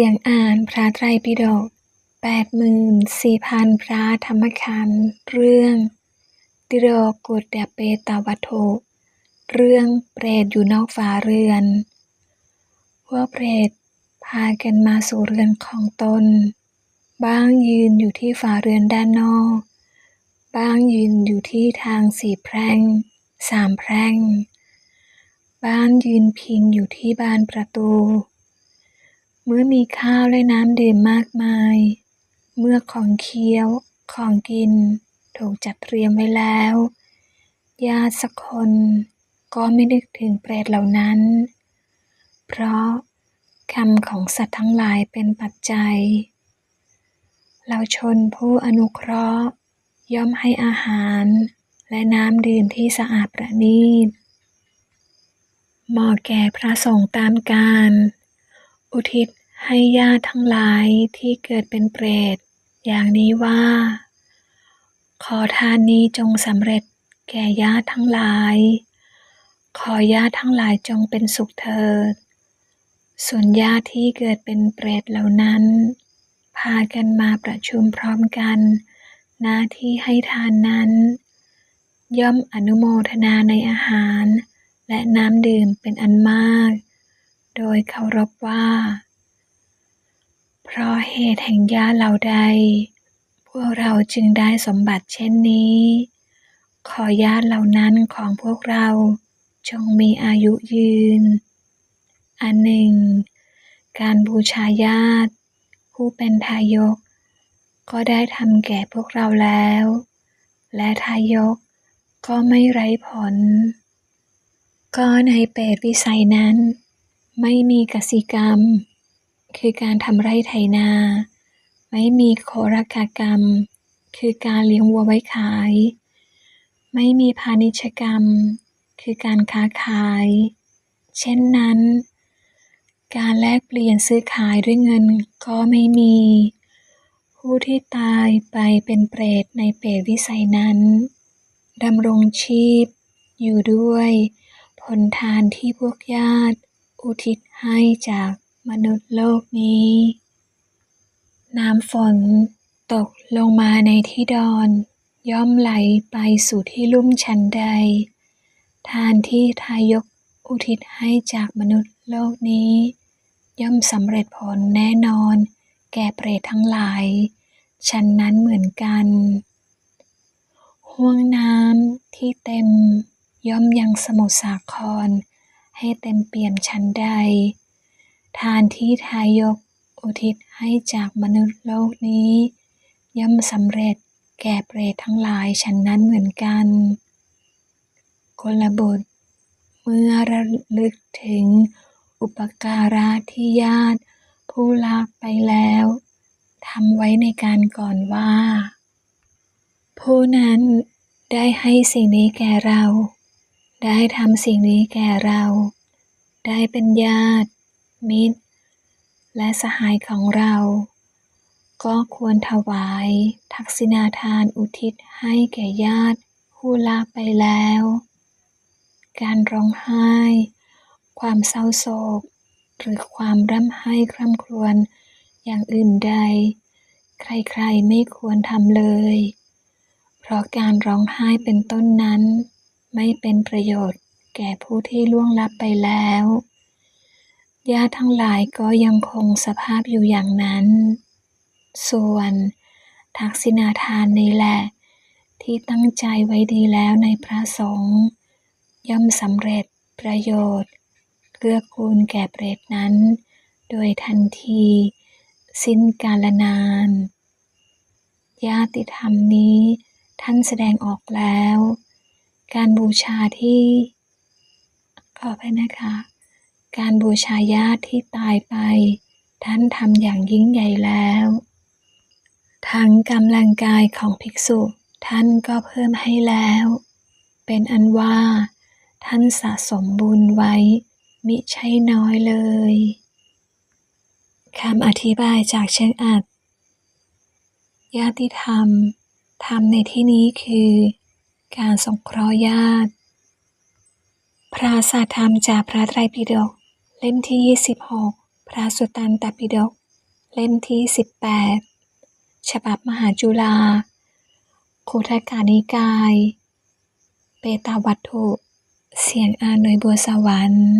สียงอ่านพระไตรปิฎกแปดหมื่นสี่พันพระธรรมขันธ์เรื่อง ติโรกุฏเดเปตาวัตถุเรื่องเปรตอยู่นอกฝาเรือน พวกเปรตพากันมาสู่เรือนของตน บ้างยืนอยู่ที่ฝาเรือนด้านนอก บ้างยืนอยู่ที่ทางสี่แพร่งสามแพร่ง บ้างยืนพิงอยู่ที่บานประตู เมื่อมีข้าวและน้ำดื่มมากมาย เมื่อของเคี้ยวของกิน ถูกจัดเตรียมไว้แล้ว ญาติสักคนก็ไม่นึกถึงเปรตเหล่านั้น เพราะคำของสัตว์ทั้งหลายเป็นปัจจัย เราชนผู้อนุเคราะห์ ย่อมให้อาหาร และน้ำดื่มที่สะอาดประณีตเหมาะแก่พระสงฆ์ตามการ อุทิศให้ญาติทั้งหลายที่เกิดเป็นเปรต อย่างนี้ว่า ขอทานนี้จงสำเร็จแก่ญาติทั้งหลาย ขอญาติทั้งหลายจงเป็นสุขเถิด ส่วนญาติที่เกิดเป็นเปรตเหล่านั้น พากันมาประชุมพร้อมกัน หน้าที่ให้ทานนั้น ย่อมอนุโมทนาในอาหาร และน้ำดื่มเป็นอันมาก โดยเคารพว่า เพราะเหตุแห่งญาติเหล่าใด พวกเราจึงได้สมบัติเช่นนี้ ขอญาตเหล่านั้นของพวกเราจงมีอายุยืน อันหนึ่ง การบูชาญาติ ผู้เป็นทายก ก็ได้ทำแก่พวกเราแล้ว และทายกก็ไม่ไร้ผล ก็ในเปรตวิสัยนั้น ไม่มีกสิกรรม คือการทำไร่ไถนา ไม่มีโครกกรรม คือการเลี้ยงวัวไว้ขาย ไม่มีพาณิชกรรม คือการค้าขาย เช่นนั้น การแลกเปลี่ยนซื้อขายด้วยเงินก็ไม่มี ผู้ที่ตายไปเป็นเปรตในเปรตวิสัยนั้นดำรงชีพอยู่ด้วยผลทานที่พวกญาติ อุทิศให้จากมนุษย์โลกนี้ น้ำฝนตกลงมาในที่ดอน ย่อมไหลไปสู่ที่ลุ่มชันใด ทานที่ทายกอุทิศให้จากมนุษย์โลกนี้ ย่อมสำเร็จผลแน่นอน แก่เปรตทั้งหลายฉันนั้นเหมือนกันห่วงน้ำที่เต็มย่อมยังสมุทรสาคร ให้เต็มเปี่ยมชั้นใด ทานที่ทายกอุทิศให้จากมนุษย์โลกนี้ ย่อมสำเร็จแก่เปรตทั้งหลายฉันนั้นเหมือนกันกลบุตร เมื่อระลึกถึงอุปการะที่ญาติ ผู้ลากไปแล้วทำไว้ในการก่อนว่า ผู้นั้นได้ให้สิ่งนี้แก่เรา ได้ทำสิ่งนี้แก่เรา ได้เป็นญาติ มิตร และสหายของเรา ก็ควรถวาย ทักษิณาทานอุทิศให้แก่ญาติผู้ลาไปแล้ว การร้องไห้ ความเศร้าโศก หรือความร่ำไห้คร่ำครวญอย่างอื่นใด ใครๆไม่ควรทำเลย เพราะการร้องไห้เป็นต้นนั้น ไม่เป็นประโยชน์แก่ผู้ที่ล่วงลับไปแล้วญาติทั้งหลายก็ยังคงสภาพอยู่อย่างนั้น ส่วนทักษิณาทานนี่แหละ ที่ตั้งใจไว้ดีแล้วในพระสงฆ์ย่อมสำเร็จประโยชน์เกื้อกูลแก่เปรตนั้น โดยทันที สิ้นกาลนาน ญาติธรรมนี้ท่านแสดงออกแล้ว การบูชาที่ขอไปนะคะ การบูชาญาติที่ตายไป ท่านทำอย่างยิ่งใหญ่แล้ว ทั้งกำลังกายของภิกษุ ท่านก็เพิ่มให้แล้ว เป็นอันว่า ท่านสะสมบุญไว้ มิใช่น้อยเลยคำอธิบายจากเชิงอัดญาติธรรม ธรรมในที่นี้คือ การสงเคราะห์ญาติ พระสาธรรมจากพระไตรปิฎกเล่มที่ 26 พระสุตตันตปิฎกเล่มที่ 18 ฉบับมหาจุฬาคุทกานิกาย เปตาวัตถุ เสียงอานโยบัวสวรรค์